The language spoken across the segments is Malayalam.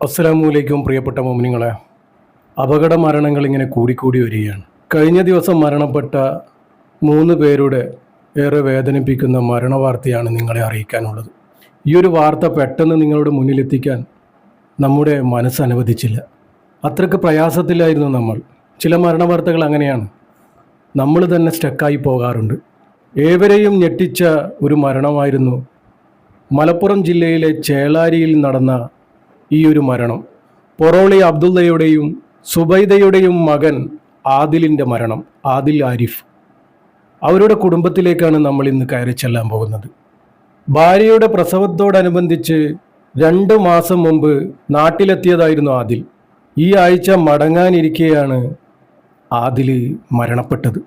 അസ്സലാമലൈക്കും പ്രിയപ്പെട്ട മോമിനിങ്ങളെ. അപകട മരണങ്ങൾ ഇങ്ങനെ കൂടിക്കൂടി വരികയാണ്. കഴിഞ്ഞ ദിവസം മരണപ്പെട്ട മൂന്ന് പേരുടെ ഏറെ വേദനിപ്പിക്കുന്ന മരണവാർത്തയാണ് നിങ്ങളെ അറിയിക്കാനുള്ളത്. ഈ ഒരു വാർത്ത പെട്ടെന്ന് നിങ്ങളുടെ മുന്നിലെത്തിക്കാൻ നമ്മുടെ മനസ്സ് അനുവദിച്ചില്ല. അത്രയ്ക്ക് പ്രയാസത്തിലായിരുന്നു നമ്മൾ. ചില മരണവാർത്തകൾ അങ്ങനെയാണ്. നമ്മൾ തന്നെ സ്റ്റക്കായി പോകാറുണ്ട്. ഏവരെയും ഞെട്ടിച്ച ഒരു മരണമായിരുന്നു മലപ്പുറം ജില്ലയിലെ ചേളാരിയിൽ നടന്ന ഈ ഒരു മരണം. പൊറോളി അബ്ദുള്ളയുടെയും സുബൈദയുടെയും മകൻ ആദിലിന്റെ മരണം ആദിൽ ആരിഫ്. അവരുടെ കുടുംബത്തിലേക്കാണ് നമ്മൾ ഇന്ന് കയറി ചെല്ലാൻ പോകുന്നത്. ഭാര്യയുടെ പ്രസവത്തോടനുബന്ധിച്ച് രണ്ട് മാസം മുമ്പ് നാട്ടിലെത്തിയതായിരുന്നു ആദിൽ. ഈ ആഴ്ച മടങ്ങാനിരിക്കെയാണ് ആദിൽ മരണപ്പെട്ടത്.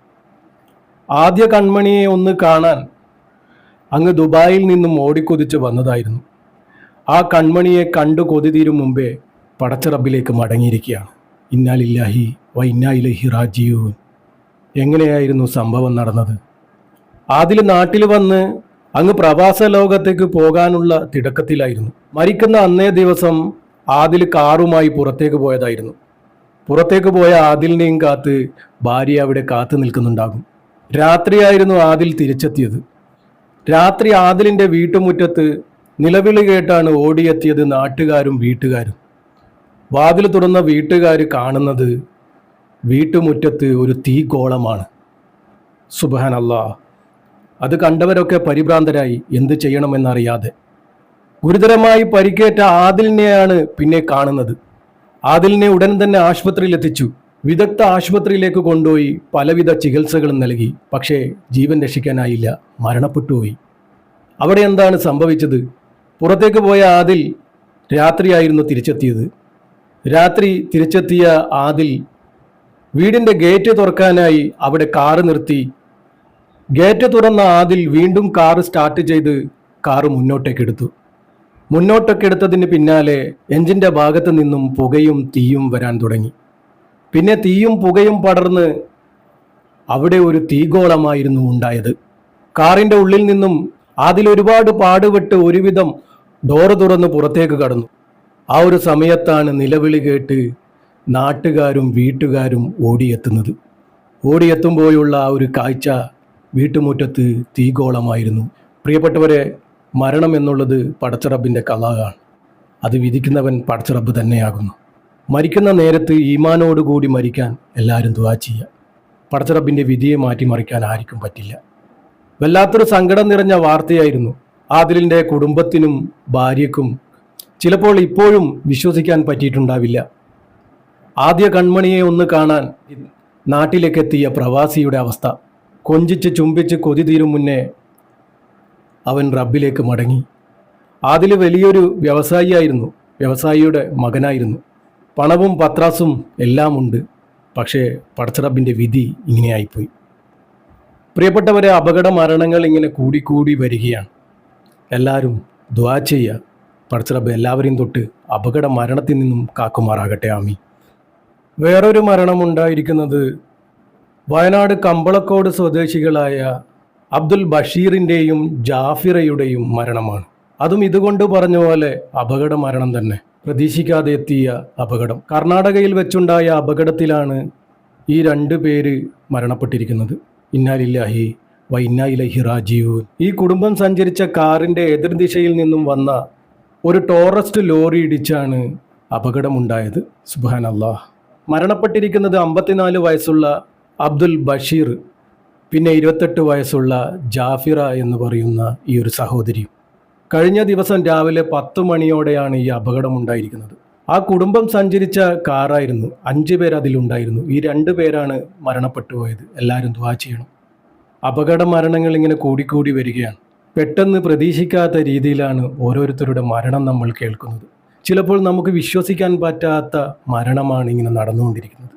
ആദ്യ കൺമണിയെ ഒന്ന് കാണാൻ അങ്ങ് ദുബായിൽ നിന്നും ഓടിക്കൊതിച്ച് വന്നതായിരുന്നു. ആ കൺമണിയെ കണ്ടു കൊതി തീരും മുമ്പേ പടച്ചറബിലേക്ക് മടങ്ങിയിരിക്കുകയാണ്. ഇന്നാലില്ലാഹി വ ഇന്നായിലഹി റാജീവൻ എങ്ങനെയായിരുന്നു സംഭവം നടന്നത്? ആദിൽ നാട്ടിൽ വന്ന് അങ്ങ് പ്രവാസ ലോകത്തേക്ക് പോകാനുള്ള തിടക്കത്തിലായിരുന്നു. മരിക്കുന്ന അന്നേ ദിവസം ആദിൽ കാറുമായി പുറത്തേക്ക് പോയതായിരുന്നു. പുറത്തേക്ക് പോയ ആദിലിനെയും കാത്ത് ഭാര്യ അവിടെ കാത്തു നിൽക്കുന്നുണ്ടാകും. രാത്രിയായിരുന്നു ആദിൽ തിരിച്ചെത്തിയത്. രാത്രി ആദിലിന്റെ വീട്ടുമുറ്റത്ത് നിലവിളി കേട്ടാണ് ഓടിയെത്തിയത് നാട്ടുകാരും വീട്ടുകാരും. വാതിൽ തുറന്ന വീട്ടുകാർ കാണുന്നത് വീട്ടുമുറ്റത്ത് ഒരു തീഗോളമാണ്. സുബഹാൻ അല്ലാ അത് കണ്ടവരൊക്കെ പരിഭ്രാന്തരായി. എന്ത് ചെയ്യണമെന്നറിയാതെ. ഗുരുതരമായി പരിക്കേറ്റ ആദിലിനെയാണ് പിന്നെ കാണുന്നത്. ആദിലിനെ ഉടൻ തന്നെ ആശുപത്രിയിൽ എത്തിച്ചു. വിദഗ്ധ ആശുപത്രിയിലേക്ക് കൊണ്ടുപോയി പലവിധ ചികിത്സകളും നൽകി. പക്ഷേ ജീവൻ രക്ഷിക്കാനായില്ല. മരണപ്പെട്ടുപോയി അവിടെ എന്താണ് സംഭവിച്ചത്? പുറത്തേക്ക് പോയ ആദിൽ രാത്രിയായിരുന്നു തിരിച്ചെത്തിയത്. രാത്രി തിരിച്ചെത്തിയ ആദിൽ വീടിന്റെ ഗേറ്റ് തുറക്കാനായി അവിടെ കാറ് നിർത്തി. ഗേറ്റ് തുറന്ന ആദിൽ വീണ്ടും കാറ് സ്റ്റാർട്ട് ചെയ്ത് കാറ് മുന്നോട്ടേക്കെടുത്തു മുന്നോട്ടൊക്കെ എടുത്തതിന് പിന്നാലെ എഞ്ചിന്റെ ഭാഗത്ത് നിന്നും പുകയും തീയും വരാൻ തുടങ്ങി. പിന്നെ തീയും പുകയും പടർന്ന് അവിടെ ഒരു തീഗോളമായിരുന്നു ഉണ്ടായത്. കാറിന്റെ ഉള്ളിൽ നിന്നും അതിൽ ഒരുപാട് പാടുപെട്ട് ഒരുവിധം ഡോറ് തുറന്ന് പുറത്തേക്ക് കടന്നു. ആ ഒരു സമയത്താണ് നിലവിളി കേട്ട് നാട്ടുകാരും വീട്ടുകാരും ഓടിയെത്തുന്നത്. ഓടിയെത്തുമ്പോഴുള്ള ആ ഒരു കാഴ്ച വീട്ടുമുറ്റത്ത് തീഗോളമായിരുന്നു പ്രിയപ്പെട്ടവരെ മരണം എന്നുള്ളത് പടച്ചറബിന്റെ കലാകാണ് അത് വിധിക്കുന്നവൻ പടച്ചറബ് തന്നെയാകുന്നു. മരിക്കുന്ന നേരത്ത് ഈമാനോടുകൂടി മരിക്കാൻ എല്ലാവരും ദുവാ ചെയ്യുക. പടച്ചറബിന്റെ വിധിയെ മാറ്റിമറിക്കാൻ ആർക്കും പറ്റില്ല. വല്ലാത്തൊരു സങ്കടം നിറഞ്ഞ വാർത്തയായിരുന്നു ആദിലിന്റെ കുടുംബത്തിനും ഭാര്യയ്ക്കും ചിലപ്പോൾ ഇപ്പോഴും വിശ്വസിക്കാൻ പറ്റിയിട്ടുണ്ടാവില്ല. ആദ്യ കൺമണിയെ ഒന്ന് കാണാൻ നാട്ടിലേക്കെത്തിയ പ്രവാസിയുടെ അവസ്ഥ. കൊഞ്ചിച്ച് ചുംബിച്ച് കൊതി തീരും മുന്നേ അവൻ റബ്ബിലേക്ക് മടങ്ങി. ആദിൽ വലിയൊരു വ്യവസായിയായിരുന്നു. വ്യവസായിയുടെ മകനായിരുന്നു. പണവും പത്രാസും എല്ലാം ഉണ്ട്. പക്ഷേ പടച്ചറബിന്റെ വിധി ഇങ്ങനെയായിപ്പോയി. പ്രിയപ്പെട്ടവരെ അപകട മരണങ്ങൾ ഇങ്ങനെ കൂടിക്കൂടി വരികയാണ്. എല്ലാവരും ദ്വാ ചെയ്യുക പടച്ചിറബ് എല്ലാവരെയും തൊട്ട് അപകട മരണത്തിൽ നിന്നും കാക്കുമാറാകട്ടെ. ആമി വേറൊരു മരണമുണ്ടായിരിക്കുന്നത് വയനാട് കമ്പളക്കോട് സ്വദേശികളായ അബ്ദുൽ ബഷീറിന്റെയും ജാഫിറയുടെയും മരണമാണ്. അതും ഇതുകൊണ്ട് പറഞ്ഞ പോലെ അപകട മരണം തന്നെ. പ്രതീക്ഷിക്കാതെ എത്തിയ അപകടം. കർണാടകയിൽ വെച്ചുണ്ടായ അപകടത്തിലാണ് ഈ രണ്ട് പേര് മരണപ്പെട്ടിരിക്കുന്നത്. ഇന്നാലില്ലാഹി വ ഇന്നായിലഹി റാജീവ് ഈ കുടുംബം സഞ്ചരിച്ച കാറിന്റെ എതിർദിശയിൽ നിന്നും വന്ന ഒരു ടോറസ്റ്റ് ലോറി ഇടിച്ചാണ് അപകടമുണ്ടായത്. സുബാൻ അള്ളാഹ് മരണപ്പെട്ടിരിക്കുന്നത് അമ്പത്തിനാല് വയസ്സുള്ള അബ്ദുൽ ബഷീർ പിന്നെ ഇരുപത്തെട്ട് വയസ്സുള്ള ജാഫിറ എന്ന് പറയുന്ന ഈ ഒരു സഹോദരി. കഴിഞ്ഞ ദിവസം രാവിലെ പത്ത് മണിയോടെയാണ് ഈ അപകടം ഉണ്ടായിരിക്കുന്നത് ആ കുടുംബം സഞ്ചരിച്ച കാറായിരുന്നു. അഞ്ച് പേർ അതിലുണ്ടായിരുന്നു ഈ രണ്ട് പേരാണ് മരണപ്പെട്ടു പോയത് എല്ലാവരും ദ്വാ ചെയ്യണം. അപകട മരണങ്ങൾ ഇങ്ങനെ കൂടിക്കൂടി വരികയാണ്. പെട്ടെന്ന് പ്രതീക്ഷിക്കാത്ത രീതിയിലാണ് ഓരോരുത്തരുടെ മരണം നമ്മൾ കേൾക്കുന്നത്. ചിലപ്പോൾ നമുക്ക് വിശ്വസിക്കാൻ പറ്റാത്ത മരണമാണ് ഇങ്ങനെ നടന്നുകൊണ്ടിരിക്കുന്നത്.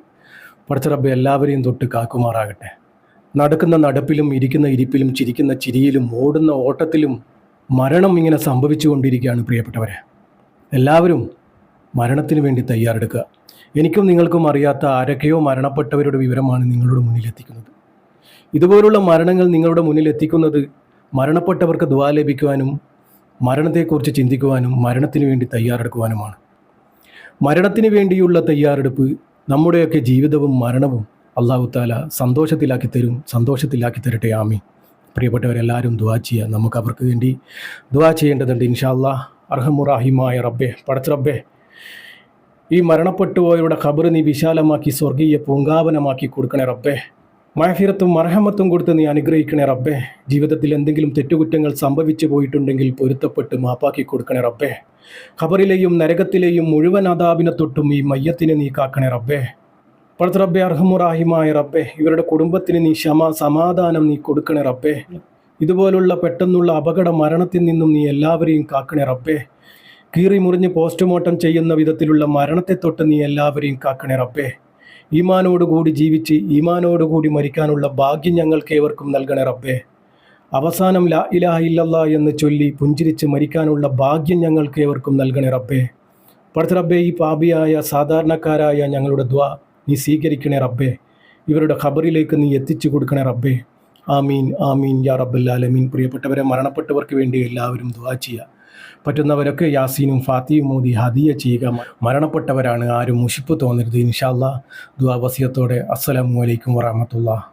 പടച്ചറബ്ബ് എല്ലാവരെയും തൊട്ട് കാക്കുമാറാകട്ടെ. നടക്കുന്ന നടപ്പിലും ഇരിക്കുന്ന ഇരിപ്പിലും ചിരിക്കുന്ന ചിരിയിലും ഓടുന്ന ഓട്ടത്തിലും മരണം ഇങ്ങനെ സംഭവിച്ചു കൊണ്ടിരിക്കുകയാണ് പ്രിയപ്പെട്ടവരെ. എല്ലാവരും മരണത്തിന് വേണ്ടി തയ്യാറെടുക്കുക. എനിക്കും നിങ്ങൾക്കും അറിയാത്ത ആരൊക്കെയോ മരണപ്പെട്ടവരുടെ വിവരമാണ് നിങ്ങളുടെ മുന്നിൽ എത്തിക്കുന്നത്. ഇതുപോലുള്ള മരണങ്ങൾ നിങ്ങളുടെ മുന്നിൽ എത്തിക്കുന്നത് മരണപ്പെട്ടവർക്ക് ദ്വാ ലഭിക്കുവാനും മരണത്തെക്കുറിച്ച് ചിന്തിക്കുവാനും മരണത്തിന് വേണ്ടി തയ്യാറെടുക്കുവാനുമാണ്. മരണത്തിന് വേണ്ടിയുള്ള തയ്യാറെടുപ്പ് നമ്മുടെയൊക്കെ ജീവിതവും മരണവും അള്ളാഹു താല സന്തോഷത്തിലാക്കി തരും സന്തോഷത്തിലാക്കി തരട്ടെ. ആമി പ്രിയപ്പെട്ടവരെല്ലാവരും ദുവാ ചെയ്യുക നമുക്ക് അവർക്ക് വേണ്ടി ദുവാ ചെയ്യേണ്ടതുണ്ട് ഇൻഷാല്ലാ അർഹമുറാഹിമായ റബ്ബെ പടച്ച റബ്ബെ ഈ മരണപ്പെട്ടുപോയവരുടെ ഖബർ നീ വിശാലമാക്കി സ്വർഗീയ പൂങ്കാവനമാക്കി കൊടുക്കണേ റബ്ബേ. മഹഫിറത്തും മർഹമത്തും കൊടുത്ത് നീ അനുഗ്രഹിക്കണേ റബ്ബേ. ജീവിതത്തിൽ എന്തെങ്കിലും തെറ്റുകുറ്റങ്ങൾ സംഭവിച്ചു പോയിട്ടുണ്ടെങ്കിൽ പൊരുത്തപ്പെട്ട് മാപ്പാക്കി കൊടുക്കണേ റബ്ബേ. ഖബറിലെയും നരകത്തിലെയും മുഴുവൻ അതാപിനെ തൊട്ടും ഈ മയ്യത്തിനെ നീ കാക്കണേ റബ്ബേ. പടുത്ത റബ്ബെ അർഹമുറാഹിമായ റബ്ബേ ഇവരുടെ കുടുംബത്തിന് നീ ക്ഷമ സമാധാനം നീ കൊടുക്കണേ റബ്ബേ. ഇതുപോലുള്ള പെട്ടെന്നുള്ള അപകട മരണത്തിൽ നിന്നും നീ എല്ലാവരെയും കാക്കണേ റബ്ബേ. കീറി മുറിഞ്ഞ് പോസ്റ്റ്മോർട്ടം ചെയ്യുന്ന വിധത്തിലുള്ള മരണത്തെ തൊട്ട് നീ എല്ലാവരെയും കാക്കണേ റബ്ബേ. ഈമാനോടുകൂടി ജീവിച്ച് ഈമാനോടുകൂടി മരിക്കാനുള്ള ഭാഗ്യം ഞങ്ങൾക്ക് ഏവർക്കും നൽകണേ റബ്ബേ. അവസാനം ലാ ഇലാഹ ഇല്ലല്ല എന്ന് ചൊല്ലി പുഞ്ചിരിച്ച് മരിക്കാനുള്ള ഭാഗ്യം ഞങ്ങൾക്ക് ഏവർക്കും നൽകണേ റബ്ബേ. പടുത്ത റബ്ബേ ഈ പാപിയായ സാധാരണക്കാരായ ഞങ്ങളുടെ ദ്വാ നീ സ്വീകരിക്കണേ റബ്ബേ. ഇവരുടെ ഖബറിലേക്ക് നീ എത്തിച്ചു കൊടുക്കണേ റബ്ബേ. ആമീൻ ആമീൻ യാ റബ്ബല്ലാലമീൻ പ്രിയപ്പെട്ടവരെ മരണപ്പെട്ടവർക്ക് വേണ്ടി എല്ലാവരും ദ്വാ ചെയ്യുക. പറ്റുന്നവരൊക്കെ യാസീനും ഫാത്തിയും മോദി ഹദിയ ചെയ്യുക. മരണപ്പെട്ടവരാണ് ആരും മുഷിപ്പ് തോന്നരുത് ഇൻഷാല്ലാ ദുആ വസിയത്തോടെ. അസ്സലാമു അലൈക്കും വറഹമത്തുള്ള